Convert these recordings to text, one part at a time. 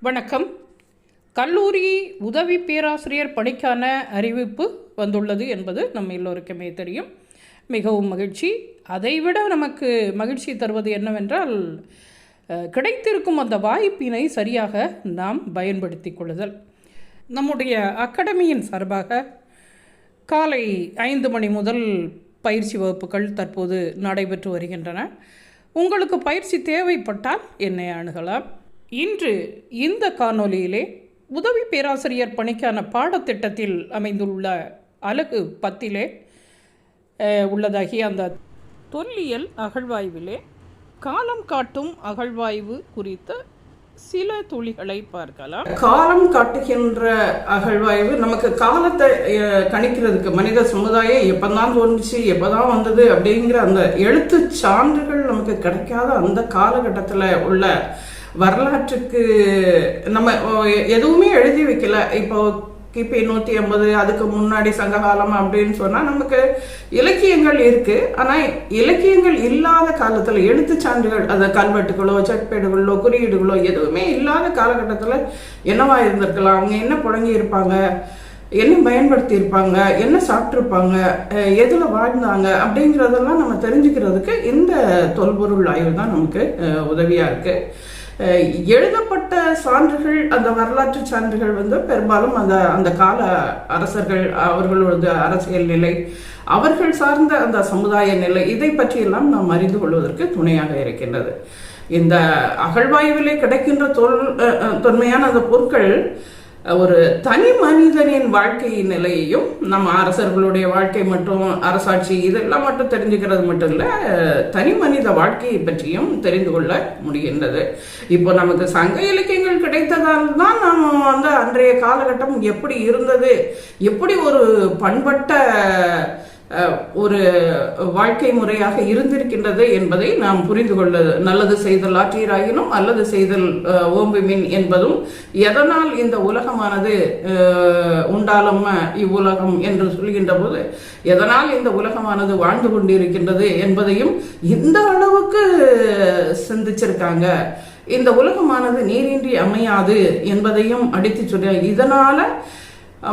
வணக்கம். கல்லூரி உதவி பேராசிரியர் பணிக்கான அறிவிப்பு வந்துள்ளது என்பது நம்ம எல்லோருக்குமே தெரியும். மிகவும் மகிழ்ச்சி. அதைவிட நமக்கு மகிழ்ச்சி தருவது என்னவென்றால் கிடைத்திருக்கும் அந்த வாய்ப்பினை சரியாக நாம் பயன்படுத்தி கொள்ளுதல். நம்முடைய அகாடமியின் சார்பாக காலை ஐந்து மணி முதல் பயிற்சி வகுப்புகள் தற்போது நடைபெற்று வருகின்றன. உங்களுக்கு பயிற்சி தேவைப்பட்டால் என்னை அணுகலாம். இன்று இந்த காணொலியிலே உதவி பேராசிரியர் பணிக்கான பாடத்திட்டத்தில் அமைந்துள்ள அலகு பத்திலே உள்ளதாகி உள்ளதாகிய அந்த தொல்லியல் அகழ்வாய்விலே காலம் காட்டும் அகழ்வாய்வு குறித்த சில துளிகளை பார்க்கலாம். காலம் காட்டுகின்ற அகழ்வாய்வு நமக்கு காலத்தை கணிக்கிறதுக்கு மனித சமுதாயம் எப்பதான் தோன்றுச்சு எப்பதான் வந்தது அப்படிங்கிற அந்த எழுத்து சான்றுகள் நமக்கு கிடைக்காத அந்த காலகட்டத்தில் உள்ள வரலாற்றுக்கு நம்ம எதுவுமே எழுதி வைக்கல. இப்போ கிபி நூற்றி ஐம்பது அதுக்கு முன்னாடி சங்ககாலம் அப்படின்னு சொன்னால் நமக்கு இலக்கியங்கள் இருக்கு. ஆனால் இலக்கியங்கள் இல்லாத காலத்தில் எழுத்துச் சான்றுகள் அந்த கல்வெட்டுகளோ செட்பேடுகளோ குறியீடுகளோ எதுவுமே இல்லாத காலகட்டத்தில் என்னவா இருந்திருக்கலாம்? அவங்க என்ன புழங்கி இருப்பாங்க? என்ன பயன்படுத்தி இருப்பாங்க? என்ன சாப்பிட்ருப்பாங்க எதில் எதுல வாழ்ந்தாங்க? அப்படிங்கிறதெல்லாம் நம்ம தெரிஞ்சுக்கிறதுக்கு இந்த தொல்பொருள் ஆய்வு தான் நமக்கு உதவியாக உதவியா இருக்கு. எழுதப்பட்ட சான்றுகள் அந்த வரலாற்று சான்றுகள் வந்து பெரும்பாலும் அந்த அந்த கால அரசர்கள் அவர்களோட அரசியல் நிலை அவர்கள் சார்ந்த அந்த சமுதாய நிலை இதை பற்றியெல்லாம் நாம் அறிந்து கொள்வதற்கு துணையாக இருக்கின்றது. இந்த அகழ்வாய்விலே கிடைக்கின்ற தொல் தொன்மையான அந்த பொருட்கள் ஒரு தனி மனிதனின் வாழ்க்கை நிலையையும் நம்ம அரசர்களுடைய வாழ்க்கை மற்றும் அரசாட்சி இதெல்லாம் மட்டும் தெரிஞ்சுக்கிறது மட்டும் இல்லை தனி மனித வாழ்க்கையை பற்றியும் தெரிந்து கொள்ள முடிகின்றது. இப்போ நமக்கு சங்க இலக்கியங்கள் கிடைத்ததால் தான் நாம் வந்து அன்றைய காலகட்டம் எப்படி இருந்தது எப்படி ஒரு பண்பட்ட ஒரு வாழ்க்கை முறையாக இருந்திருக்கின்றது என்பதை நாம் புரிந்து கொள்ள நல்லது செய்தல் ஆற்றீராயினும் அல்லது செய்தல் ஓம்பு மின் என்பதும் எதனால் இந்த உலகமானது உண்டாலம் இவ்வுலகம் என்று சொல்கின்ற போது எதனால் இந்த உலகமானது வாழ்ந்து கொண்டிருக்கின்றது என்பதையும் இந்த அளவுக்கு சிந்திச்சிருக்காங்க. இந்த உலகமானது நீரின்றி அமையாது என்பதையும் அடித்து சொல்லி இதனால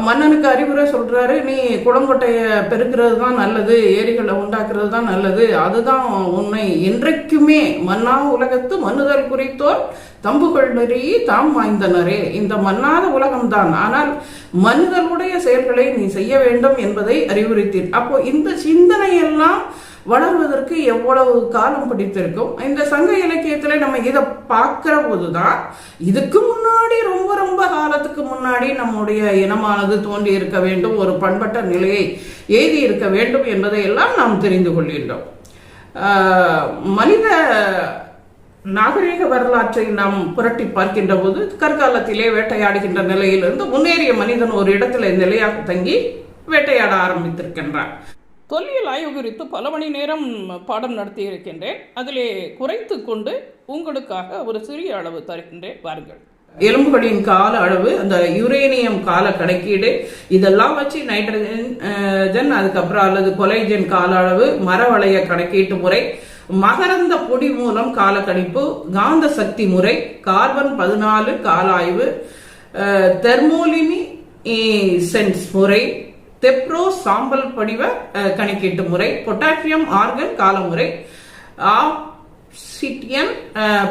மன்னனுக்கு அறிவுரை சொல்கிறாரு நீ குளங்கொட்டையை பெருக்கிறது தான் நல்லது ஏரிகளை உண்டாக்குறது தான் நல்லது. அதுதான் உண்மை என்றைக்குமே மன்னா உலகத்து மன்னுதல் குறித்தோர் தம்புகள் தாம் வாய்ந்தனரே இந்த மன்னாத உலகம்தான். ஆனால் மன்னுதலுடைய செயல்களை நீ செய்ய வேண்டும் என்பதை அறிவுறுத்தீர். அப்போ இந்த சிந்தனையெல்லாம் வளர்வதற்கு எவ்வளவு காலம் பிடித்திருக்கும்? இந்த சங்க இலக்கியத்தில் நம்ம இதை பார்க்குறபோது தான் இதுக்கு முன்னாடி ரொம்ப ரொம்ப காலத்துக்கு முன்னாடி நம்முடைய இனமானது தோன்றி இருக்க வேண்டும் ஒரு பண்பட்ட நிலையை எய்தி இருக்க வேண்டும் என்பதை எல்லாம் நாம் தெரிந்து கொள்கின்றோம். மனித நாகரிக வரலாற்றை நாம் புரட்டி பார்க்கின்ற போது கற்காலத்திலே வேட்டையாடுகின்ற நிலையிலிருந்து முன்னேறிய மனிதன் ஒரு இடத்துல நிலையாக தங்கி வேட்டையாட ஆரம்பித்திருக்கின்றான். தொல்லியல் ஆய்வு குறித்து பல மணி நேரம் பாடம் நடத்தி இருக்கின்றேன் அதிலே குறைத்து கொண்டு உங்களுக்காக ஒரு சிறிய அளவு தருகின்றேன். வாருங்கள். எலும்புகளின் கால அளவு அந்த யுரேனியம் கால கணக்கீடு இதெல்லாம் வச்சு நைட்ரஜன் அதுக்கப்புறம் அல்லது கொலைஜன் கால அளவு மரவளைய கணக்கீட்டு முறை மகரந்த பொடி மூலம் கால கணிப்பு காந்த சக்தி முறை கார்பன் பதினாலு கால ஆய்வு தெர்மோலிமி சென்ஸ் முறை தெப்ரோ சாம்பல் படிவ கணக்கீட்டு முறை பொட்டாசியம் ஆர்கன் காலமுறை ஆப்சிட்டியன்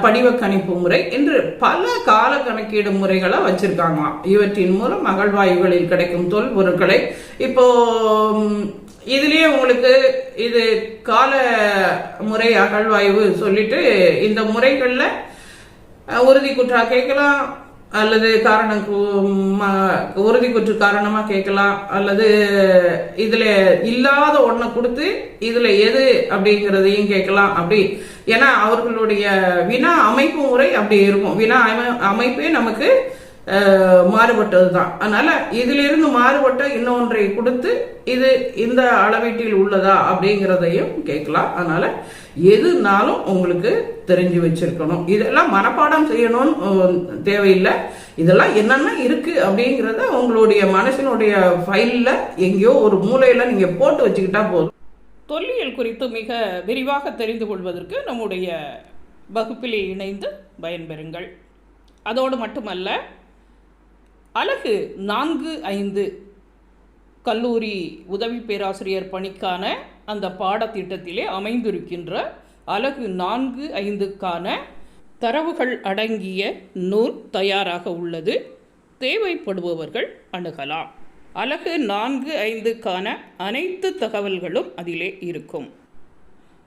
படிவ கணிப்பு முறை என்று பல கால கணக்கீடு முறைகளை வச்சிருக்காங்க இவற்றின் மூலம் அகழ்வாய்வுகளில் கிடைக்கும் தொல் பொருட்களை இப்போ இதுலயே உங்களுக்கு இது கால முறை அகழ்வாய்வு சொல்லிட்டு இந்த முறைகள்ல உறுதி குற்றா கேட்கலாம். அல்லது காரணம் உறுதி குற்று காரணமாக கேட்கலாம். அல்லது இதில் இல்லாத ஒன்றை கொடுத்து இதில் எது அப்படிங்கிறதையும் கேட்கலாம். அப்படி. ஏன்னா அவர்களுடைய வினா அமைப்பு முறை அப்படி இருக்கும். வினா அமை- அமைப்பே நமக்கு மாறுபட்டது தான் அதனால இதிலிருந்து மாறுபட்ட இன்னொன்றை கொடுத்து இது இந்த அளவீட்டில் உள்ளதா அப்படிங்கிறதையும் கேட்கலாம். அதனால எதுனாலும் உங்களுக்கு தெரிஞ்சு வச்சிருக்கணும். இதெல்லாம் மனப்பாடம் செய்யணும்னு தேவையில்லை. இதெல்லாம் என்னென்ன இருக்கு அப்படிங்கிறத உங்களுடைய மனசினுடைய ஃபைல்ல எங்கேயோ ஒரு மூலையில நீங்க போட்டு வச்சுக்கிட்டா போதும். தொல்லியல் குறித்து மிக விரிவாக தெரிந்து கொள்வதற்கு நம்முடைய வகுப்பிலே இணைந்து பயன்பெறுங்கள். அதோடு மட்டுமல்ல அலகு நான்கு ஐந்து. கல்லூரி உதவி பேராசிரியர் பணிக்கான அந்த பாடத்திட்டத்திலே அமைந்திருக்கின்ற அலகு நான்கு ஐந்துக்கான தரவுகள் அடங்கிய நூல் தயாராக உள்ளது. தேவைப்படுபவர்கள் அணுகலாம். அலகு நான்கு ஐந்துக்கான அனைத்து தகவல்களும் அதிலே இருக்கும்.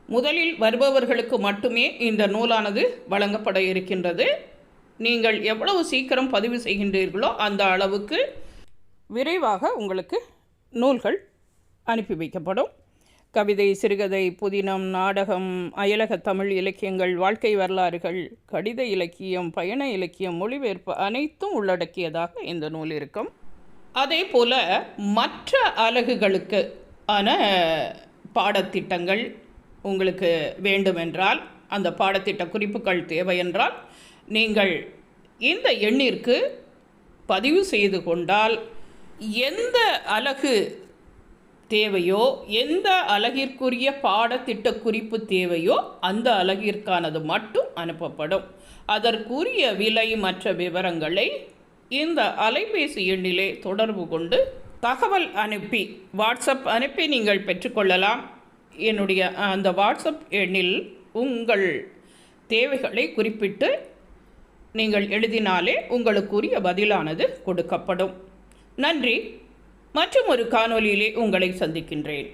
முதலில் வருபவர்களுக்கு மட்டுமே இந்த நூலானது வழங்கப்பட இருக்கின்றது. நீங்கள் எவ்வளவு சீக்கிரம் பதிவு செய்கின்றீர்களோ அந்த அளவுக்கு விரைவாக உங்களுக்கு நூல்கள் அனுப்பி வைக்கப்படும். கவிதை சிறுகதை புதினம் நாடகம் அயலக தமிழ் இலக்கியங்கள் வாழ்க்கை வரலாறுகள் கடித இலக்கியம் பயண இலக்கியம் மொழிபெயர்ப்பு அனைத்தும் உள்ளடக்கியதாக இந்த நூல் இருக்கும். அதே போல மற்ற அலகுகளுக்கு ஆன பாடத்திட்டங்கள் உங்களுக்கு வேண்டுமென்றால் அந்த பாடத்திட்ட குறிப்புகள் தேவையென்றால் நீங்கள் இந்த எண்ணிற்கு பதிவு செய்து கொண்டால் எந்த அலகு தேவையோ எந்த அலகிற்குரிய பாடத்திட்ட குறிப்பு தேவையோ அந்த அலகிற்கானது மட்டும் அனுப்பப்படும். அதற்குரிய விலை மற்ற விவரங்களை இந்த அலைபேசி எண்ணிலே தொடர்பு கொண்டு தகவல் அனுப்பி வாட்ஸ்அப் அனுப்பி நீங்கள் பெற்றுக்கொள்ளலாம். என்னுடைய அந்த வாட்ஸ்அப் எண்ணில் உங்கள் தேவைகளை குறிப்பிட்டு நீங்கள் எழுதினாலே உங்களுக்குரிய பதிலானது கொடுக்கப்படும். நன்றி. மற்றும் ஒரு காணொலியிலே உங்களை சந்திக்கின்றேன்.